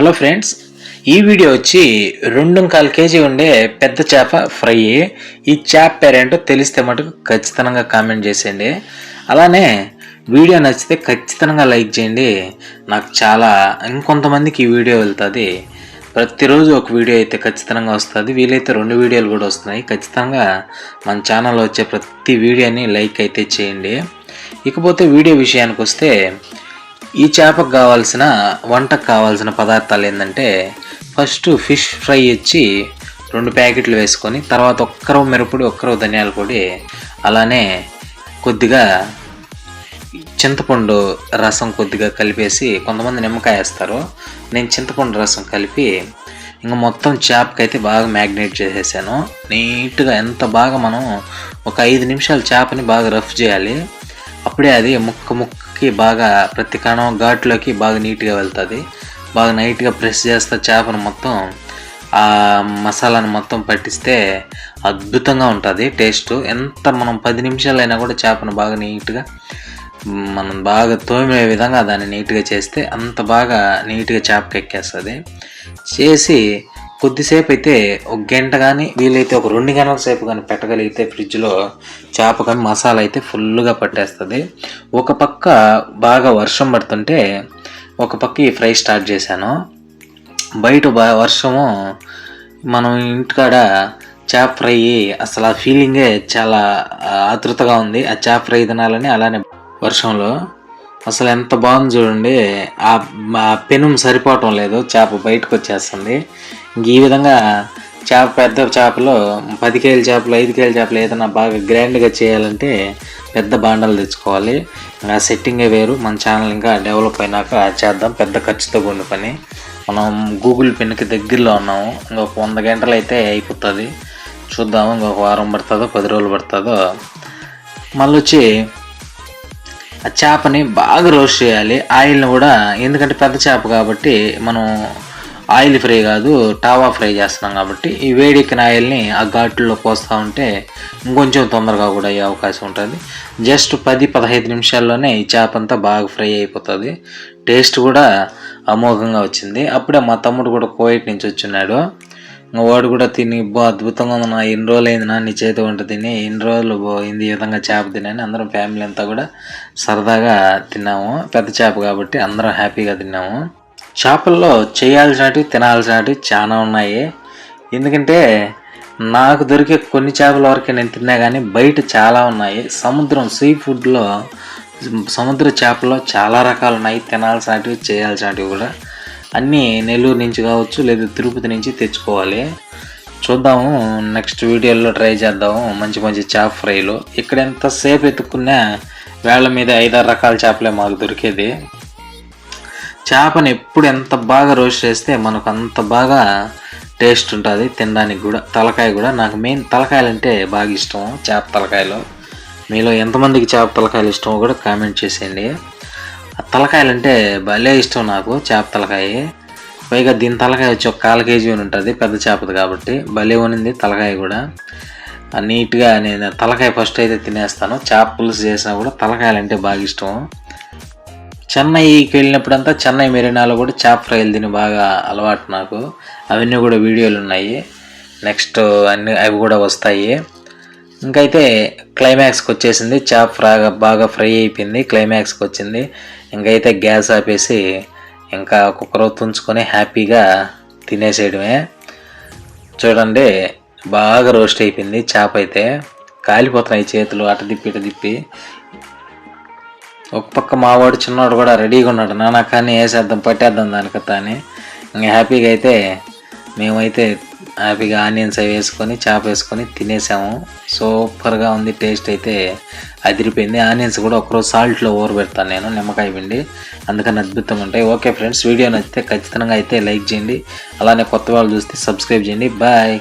Hello friends ఈ video వచ్చి రెండు కాలు కేజీ ఉండే పెద్ద చేప ఫ్రై. ఈ చేప పేరేంటో తెలిస్తే మటుకు ఖచ్చితంగా కామెంట్ చేసేయండి. అలానే వీడియో నచ్చితే ఖచ్చితంగా లైక్ చేయండి. నాకు చాలా ఇంకొంతమందికి ఈ వీడియో వెళ్తుంది. ప్రతిరోజు ఒక వీడియో అయితే ఖచ్చితంగా వస్తుంది. వీలైతే రెండు వీడియోలు కూడా వస్తున్నాయి. ఖచ్చితంగా మన ఛానల్లో వచ్చే ప్రతి వీడియోని లైక్ అయితే చేయండి. ఇకపోతే వీడియో విషయానికి వస్తే ఈ చేపకు కావాల్సిన వంటకు కావాల్సిన పదార్థాలు ఏంటంటే ఫస్ట్ ఫిష్ ఫ్రై ఇచ్చి రెండు ప్యాకెట్లు వేసుకొని తర్వాత ఒక్కరో మిరపొడి ఒక్కరో ధనియాల పొడి అలానే కొద్దిగా చింతపండు రసం కొద్దిగా కలిపేసి కొంతమంది నిమ్మకాయ వేస్తారు. నేను చింతపండు రసం కలిపి ఇంకా మొత్తం చేపకైతే బాగా మ్యాగ్నేట్ చేసేసాను. నీట్గా ఎంత బాగా మనం ఒక ఐదు నిమిషాలు చేపని బాగా రఫ్ చేయాలి. అప్పుడే అది ముక్క ముక్క కి బాగా ప్రతి కణం ఘాట్లోకి బాగా నీట్గా వెళ్తుంది. బాగా నైట్గా ప్రెస్ చేస్తే చేపను మొత్తం ఆ మసాలాను మొత్తం పట్టిస్తే అద్భుతంగా ఉంటుంది టేస్ట్. ఎంత మనం పది నిమిషాలైనా కూడా చేపను బాగా నీట్గా మనం బాగా తోమే విధంగా దాన్ని నీట్గా చేస్తే అంత బాగా నీట్గా చేపకి ఎక్కేస్తుంది చేసి కొద్దిసేపు అయితే ఒక గంట కానీ వీలైతే ఒక రెండు గంటల సేపు కానీ పెట్టగలిగితే ఫ్రిడ్జ్లో చేప కానీ మసాలా అయితే ఫుల్గా పట్టేస్తుంది. ఒక పక్క బాగా వర్షం పడుతుంటే ఒక పక్క ఈ ఫ్రై స్టార్ట్ చేశాను. బయట బా- వర్షము మనం ఇంటికాడ చేప ఫ్రై అసలు ఆ ఫీలింగే చాలా ఆతృతగా ఉంది. ఆ చేప ఫ్రై తినాలని అలానే వర్షంలో. అసలు ఎంత బాగుంది చూడండి. ఆ పెనుం సరిపోవటం లేదు. చేప బయటకు వచ్చేస్తుంది ఈ విధంగా చేప పెద్ద చేపలు పది కేజీల చేపలు ఐదు కేజీల చేపలు ఏదైనా బాగా గ్రాండ్గా చేయాలంటే పెద్ద బాండలు తెచ్చుకోవాలి. ఆ సెట్టింగే వేరు. మన ఛానల్ ఇంకా డెవలప్ అయినాక చేద్దాం. పెద్ద ఖర్చుతో కూడిన పని. మనం గూగుల్ పెన్కి దగ్గరలో ఉన్నాము. ఇంకొక వంద గంటలు అయితే అయిపోతుంది. చూద్దాము ఇంకొక వారం పడుతుందో పది రోజులు పడుతుందో. మళ్ళీ వచ్చి ఆ చేపని బాగా రోస్ట్ చేయాలి. ఆయిల్ని కూడా ఎందుకంటే పెద్ద చేప కాబట్టి మనం ఆయిల్ ఫ్రై కాదు టావా ఫ్రై చేస్తున్నాం కాబట్టి ఈ వేడెక్కిన ఆయిల్ని ఆ ఘాట్లో పోస్తూ ఉంటే ఇంకొంచెం తొందరగా కూడా అయ్యే అవకాశం ఉంటుంది. జస్ట్ పది పదహైదు నిమిషాల్లోనే ఈ చేప అంతా బాగా ఫ్రై అయిపోతుంది. టేస్ట్ కూడా అమోఘంగా వచ్చింది. అప్పుడే మా తమ్ముడు కూడా కోయిట్ నుంచి వచ్చున్నాడు ఇంకా వాడు కూడా తిని బా అద్భుతంగా ఉంది నా ఎన్ని రోజులు అయింది నా నీ చేతి వంట తిని ఎన్ని రోజులు పోయింది ఈ విధంగా చేప తినని అందరం ఫ్యామిలీ అంతా కూడా సరదాగా తిన్నాము. పెద్ద చేప కాబట్టి అందరం హ్యాపీగా తిన్నాము. చేపల్లో చేయాల్సినవి తినాల్సినవి చాలా ఉన్నాయి. ఎందుకంటే నాకు దొరికే కొన్ని చేపల వరకే నేను తిన్నా కానీ బయట చాలా ఉన్నాయి. సముద్రం సీ ఫుడ్లో సముద్ర చేపల్లో చాలా రకాలు ఉన్నాయి. తినాల్సినవి చేయాల్సినవి కూడా. అన్నీ నెల్లూరు నుంచి కావచ్చు లేదా తిరుపతి నుంచి తెచ్చుకోవాలి. చూద్దాము నెక్స్ట్ వీడియోలో ట్రై చేద్దాము మంచి మంచి చేప ఫ్రైలు. ఇక్కడ ఎంతసేపు ఎత్తుకున్నా వేళ్ళ మీద ఐదారు రకాల చేపలే మాకు దొరికేది. చేపని ఎప్పుడు ఎంత బాగా రోస్ట్ చేస్తే మనకు అంత బాగా టేస్ట్ ఉంటుంది తినడానికి కూడా. తలకాయ కూడా. నాకు మెయిన్ తలకాయలు అంటే బాగా ఇష్టం చేప తలకాయలు. మీలో ఎంతమందికి చేప తలకాయలు ఇష్టమో కూడా కామెంట్ చేసేయండి. తలకాయలు అంటే భలే ఇష్టం నాకు చేప తలకాయ. పైగా దీని తలకాయ వచ్చి ఒక కాల కేజీ అని ఉంటుంది పెద్ద చేపది కాబట్టి. భలే ఉనింది తలకాయ కూడా. నీట్గా నేను తలకాయ ఫస్ట్ అయితే తినేస్తాను. చేప పులుసు చేసినా కూడా తలకాయలు అంటే బాగా ఇష్టం. చెన్నైకి వెళ్ళినప్పుడంతా చెన్నై మెరీనాలో కూడా చేప ఫ్రైలు తిని బాగా అలవాటు నాకు. అవన్నీ కూడా వీడియోలు ఉన్నాయి. నెక్స్ట్ అన్ని అవి కూడా వస్తాయి. ఇంకైతే క్లైమాక్స్కి వచ్చేసింది. చేప ఫ్రాగా బాగా ఫ్రై అయిపోయింది. క్లైమాక్స్కి వచ్చింది. ఇంకైతే గ్యాస్ ఆపేసి ఇంకా కుక్కర్ తుంచుకొని హ్యాపీగా తినేసేయడమే. చూడండి బాగా రోస్ట్ అయిపోయింది చేప అయితే. కాలిపోతున్నాయి చేతులు అట దిప్పి ఇట తిప్పి. ఒక పక్క మావాడు చిన్నవాడు కూడా రెడీగా ఉన్నాడు. నానా కానీ వేసేద్దాం పట్టేద్దాం దానికత్తా అని ఇంకా హ్యాపీగా అయితే మేమైతే హ్యాపీగా ఆనియన్స్ అవి వేసుకొని చేప వేసుకొని తినేసాము. సూపర్గా ఉంది టేస్ట్ అయితే అదిరిపోయింది. ఆనియన్స్ కూడా ఒకరోజు సాల్ట్లో ఊరబెడతాను నేను నిమ్మకాయ పిండి. అందుకని అద్భుతంగా ఉంటాయి. ఓకే ఫ్రెండ్స్ వీడియో నచ్చితే ఖచ్చితంగా అయితే లైక్ చేయండి. అలానే కొత్త వాళ్ళు చూస్తే సబ్స్క్రైబ్ చేయండి. బాయ్.